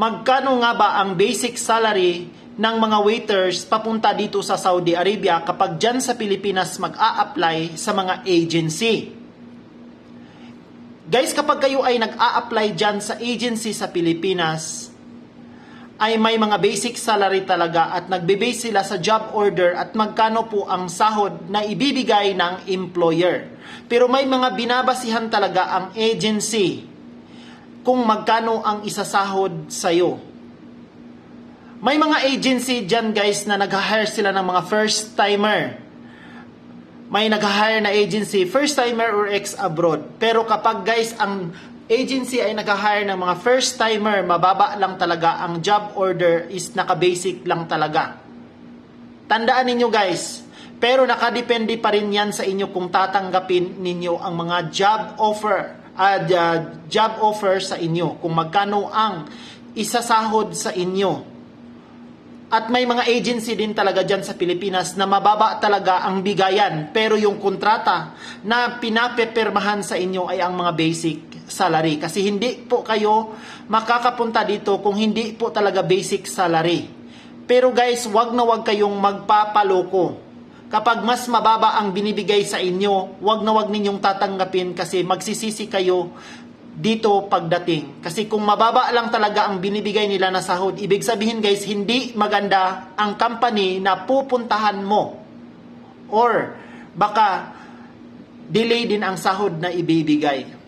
magkano nga ba ang basic salary ng mga waiters papunta dito sa Saudi Arabia kapag dyan sa Pilipinas mag-a-apply sa mga agency. Guys, kapag kayo ay nag-a-apply dyan sa agency sa Pilipinas, ay may mga basic salary talaga at nagbe-base sila sa job order at magkano po ang sahod na ibibigay ng employer. Pero may mga binabasihan talaga ang agency kung magkano ang isasahod sa'yo. May mga agency dyan guys na nag-hire sila ng mga first timer. May nag-hire na agency, first timer or ex-abroad. Pero kapag guys, ang agency ay nag-hire ng mga first timer, mababa lang talaga. Ang job order is naka-basic lang talaga. Tandaan ninyo guys, pero nakadepende pa rin yan sa inyo kung tatanggapin ninyo ang mga job offer, uh, job offer sa inyo. Kung magkano ang isasahod sa inyo. At may mga agency din talaga dyan sa Pilipinas na mababa talaga ang bigayan. Pero yung kontrata na pinapepirmahan sa inyo ay ang mga basic salary. Kasi hindi po kayo makakapunta dito kung hindi po talaga basic salary. Pero guys, wag na wag kayong magpapaloko. Kapag mas mababa ang binibigay sa inyo, wag na wag ninyong tatanggapin kasi magsisisi kayo dito pagdating. Kasi kung mababa lang talaga ang binibigay nila na sahod, ibig sabihin guys, hindi maganda ang company na pupuntahan mo. Or baka delay din ang sahod na ibibigay.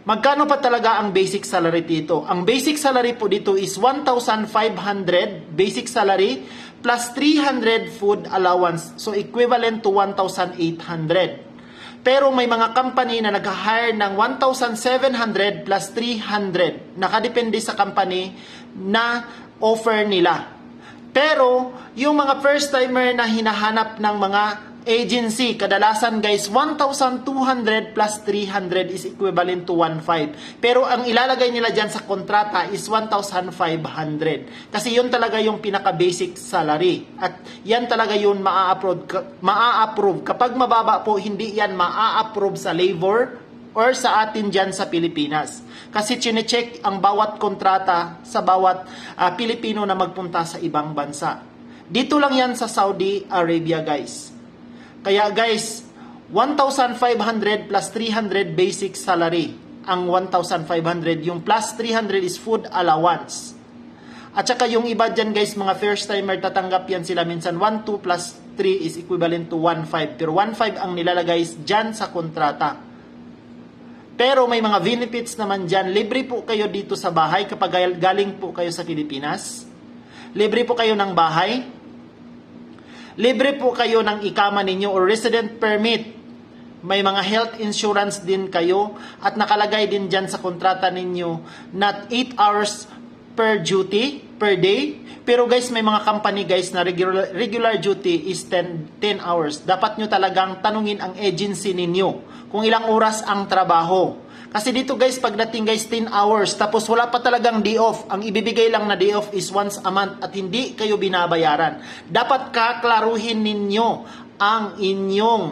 Magkano pa talaga ang basic salary dito? Ang basic salary po dito is 1,500 basic salary plus 300 food allowance. So equivalent to 1,800. Pero may mga company na nag-hire ng 1,700 plus 300. Nakadepende sa company na offer nila. Pero yung mga first timer na hinahanap ng mga agency, kadalasan guys, 1,200 plus 300 is equivalent to 1,500. Pero ang ilalagay nila dyan sa kontrata is 1,500. Kasi yun talaga yung pinaka-basic salary. At yan talaga yun maa-approve. maa-approve. Kapag mababa po, hindi yan maa-approve sa labor or sa atin dyan sa Pilipinas. Kasi chinecheck ang bawat kontrata sa bawat ah, Pilipino na magpunta sa ibang bansa. Dito lang yan sa Saudi Arabia guys. Kaya guys, 1,500 plus 300 basic salary. Ang 1,500, yung plus 300 is food allowance. At saka yung iba dyan guys, mga first timer tatanggap yan sila minsan 1, 2 plus 3 is equivalent to 1,5. Pero 1,5 ang nilalagay dyan sa kontrata. Pero may mga benefits naman dyan. Libre po kayo dito sa bahay kapag galing po kayo sa Pilipinas. Libre po kayo ng bahay. Libre po kayo ng ikama ninyo or resident permit. May mga health insurance din kayo at nakalagay din dyan sa kontrata ninyo na 8 hours per duty per day. Pero guys, may mga company guys na regular, regular duty is 10, 10 hours. Dapat nyo talagang tanungin ang agency ninyo kung ilang oras ang trabaho. Kasi dito guys, pagdating guys 10 hours, tapos wala pa talagang day off. Ang ibibigay lang na day off is once a month at hindi kayo binabayaran. Dapat kaklaruhin ninyo ang inyong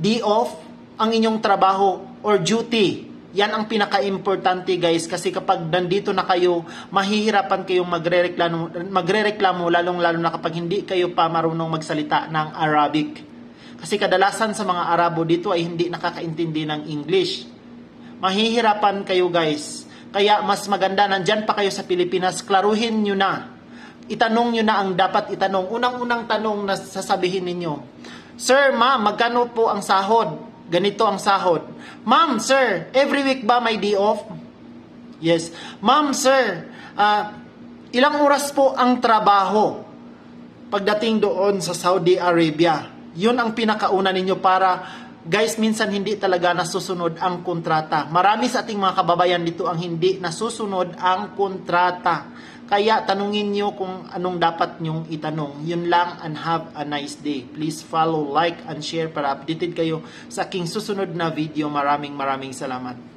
day off, ang inyong trabaho or duty. Yan ang pinaka-importante guys kasi kapag nandito na kayo, mahihirapan kayong magrereklamo, magrereklamo lalong-lalo na kapag hindi kayo pa marunong magsalita ng Arabic. Kasi kadalasan sa mga Arabo dito ay hindi nakakaintindi ng English. Mahihirapan kayo guys. Kaya mas maganda nandyan pa kayo sa Pilipinas, klaruhin nyo na. Itanong nyo na ang dapat itanong. Unang-unang tanong na sasabihin ninyo, Sir, ma'am, magkano po ang sahod? Ganito ang sahod. Ma'am, sir, every week ba may day off? Yes. Ma'am, sir, ah, ilang oras po ang trabaho pagdating doon sa Saudi Arabia? Yun ang pinakauna ninyo para guys, minsan hindi talaga nasusunod ang kontrata. Marami sa ating mga kababayan dito ang hindi nasusunod ang kontrata. Kaya tanungin nyo kung anong dapat nyong itanong. Yun lang and have a nice day. Please follow, like, and share para updated kayo sa aking susunod na video. Maraming maraming salamat.